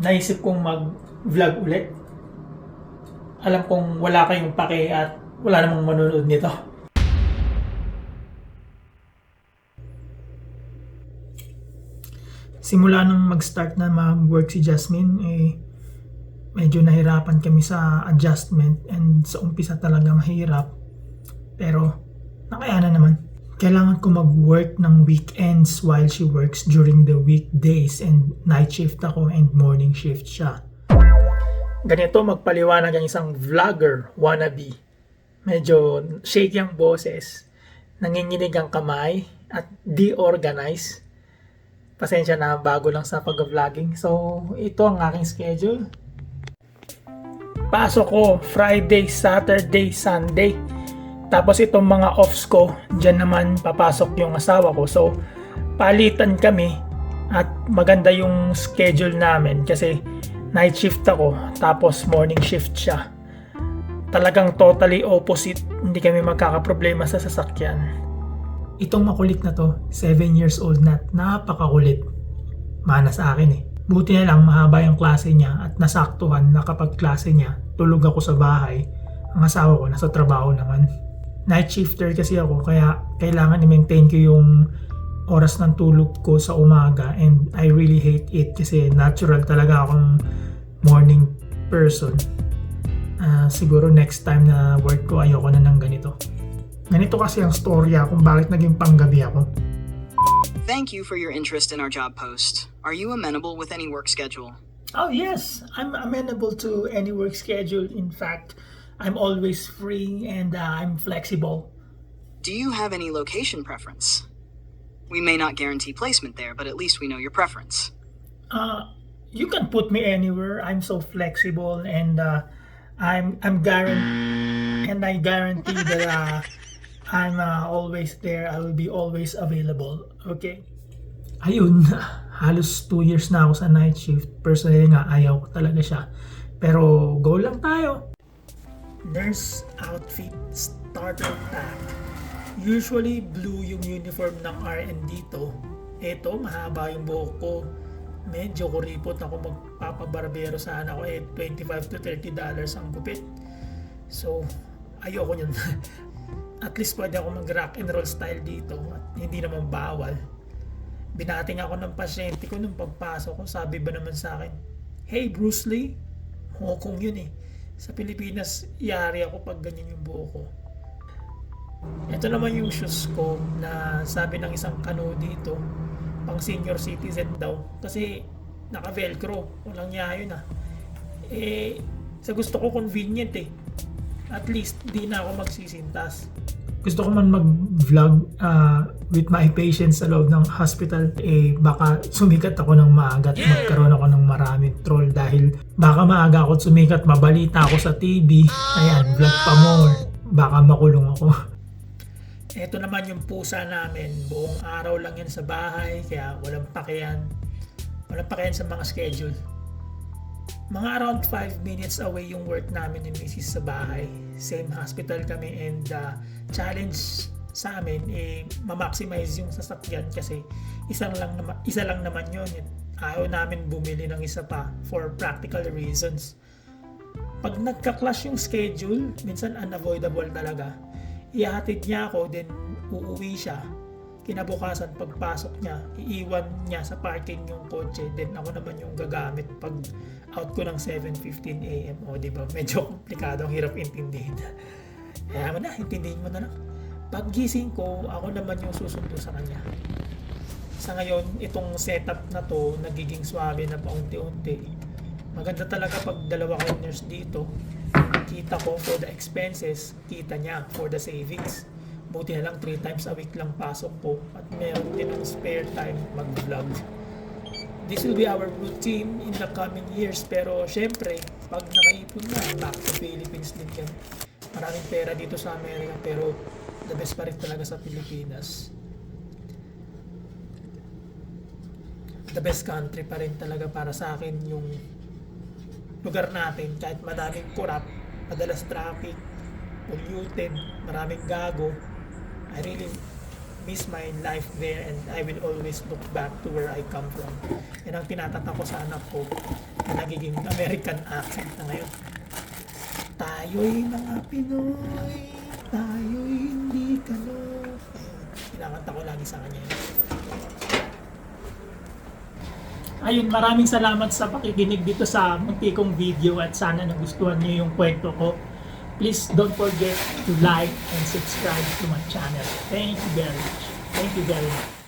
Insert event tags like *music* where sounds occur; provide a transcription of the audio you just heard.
naisip kong mag-vlog ulit. Alam kong wala kayong pake at wala namang manonood nito. Simula nung mag-start na mag-work si Jasmine, eh, medyo nahirapan kami sa adjustment and sa umpisa talaga mahirap. Pero, nakayanan naman. Kailangan ko mag-work ng weekends while she works during the weekdays and night shift ako and morning shift siya. Ganito magpaliwanag ang isang vlogger wannabe. Medyo shaky ang boses, nanginginig ang kamay, at di-organize. Pasensya na bago lang sa pag-vlogging. So, ito ang aking schedule. Pasok ko Friday, Saturday, Sunday. Tapos itong mga offs ko, dyan naman papasok yung asawa ko. So, palitan kami at maganda yung schedule namin kasi night shift ako tapos morning shift siya. Talagang totally opposite. Hindi kami magkakaproblema sa sasakyan. Itong makulit na to, 7 years old na, napakakulit. Mana sa akin eh. Buti na lang mahaba yung klase niya at nasaktuhan na kapag klase niya, tulog ako sa bahay, ang asawa ko nasa trabaho naman. Night shifter kasi ako kaya kailangan i-maintain ko yung oras ng tulog ko sa umaga and I really hate it kasi natural talaga akong morning person. Ah, siguro next time na work ko ayoko na ng ganito. Ganito kasi ang storya kung bakit naging panggabi ako. Thank you for your interest in our job post. Are you amenable with any work schedule? Oh yes, I'm amenable to any work schedule. In fact, I'm always free and uh, I'm flexible. Do you have any location preference? We may not guarantee placement there, but at least we know your preference. Uh, you can put me anywhere. I'm so flexible and uh, I'm I'm guaranteed and I guarantee that uh, I'm uh, always there. I will be always available. Okay. Ayun, *laughs* halos 2 years na ako sa night shift. Personally nga, ayaw ko talaga siya. Pero go lang tayo. Nurse outfit starter pack. Usually blue yung uniform ng RN dito. Ito, mahaba yung buhok ko. Medyo kuripot ako magpapabarbero sa anak ko eh 25 to 30 dollars ang gupit. So, ayoko yun. *laughs* At least pwede ako mag rock and roll style dito at hindi naman bawal. Binating ako ng pasyente ko nung pagpasok ko. Sabi ba naman sa akin, Hey Bruce Lee, Hong yun eh. Sa Pilipinas, yari ako pag ganyan yung buhok ko. Ito naman yung shoes ko na sabi ng isang kano dito, pang senior citizen daw. Kasi naka-velcro, walang niya yun ah. Eh, sa gusto ko convenient eh. At least, di na ako magsisintas. Gusto ko man mag-vlog ah, with my patients sa loob ng hospital, eh baka sumikat ako ng maaga at magkaroon ako ng maraming troll dahil baka maaga ako at sumikat, mabalita ako sa TV. Ayan, vlog pa more. Baka makulong ako. *laughs* Ito naman yung pusa namin. Buong araw lang yan sa bahay, kaya walang pakiyan. Walang pakiyan sa mga schedule. Mga around 5 minutes away yung work namin ni Mrs. sa bahay. Same hospital kami and uh, challenge sa amin eh ma-maximize yung sasakyan kasi isang lang naman isa lang naman yun. Ayaw namin bumili ng isa pa for practical reasons. Pag nagka-clash yung schedule, minsan unavoidable talaga. Ihatid niya ako, then uuwi siya. Kinabukasan, pagpasok niya, iiwan niya sa parking yung kotse, then ako naman yung gagamit pag out ko ng 7.15 a.m. O, di ba? Medyo komplikado, ang hirap intindihin. *laughs* Kaya mo na, intindihin mo na lang. Pag gising ko, ako naman yung susundo sa kanya. Sa ngayon, itong setup na to, nagiging swabe na paunti-unti. Maganda talaga pag dalawa nurse dito. Kita ko for the expenses, kita niya for the savings. Buti na lang 3 times a week lang pasok ko at meron din ng spare time mag-vlog. This will be our routine in the coming years pero syempre, pag nakaipon na, back to Philippines din yan. Maraming pera dito sa Amerika pero the best pa rin talaga sa Pilipinas. The best country pa rin talaga para sa akin yung lugar natin kahit madaming kurap, madalas traffic, polluted, maraming gago. I really miss my life there and I will always look back to where I come from. Yan ang tinatatak ko sa anak ko na nagiging American accent na ngayon. Tayo'y mga Pinoy, tayo'y hindi kalo. Kinakanta ko lagi sa kanya yun. Ayun, maraming salamat sa pakikinig dito sa munti kong video at sana nagustuhan niyo yung kwento ko. Please don't forget to like and subscribe to my channel. Thank you very much. Thank you very much.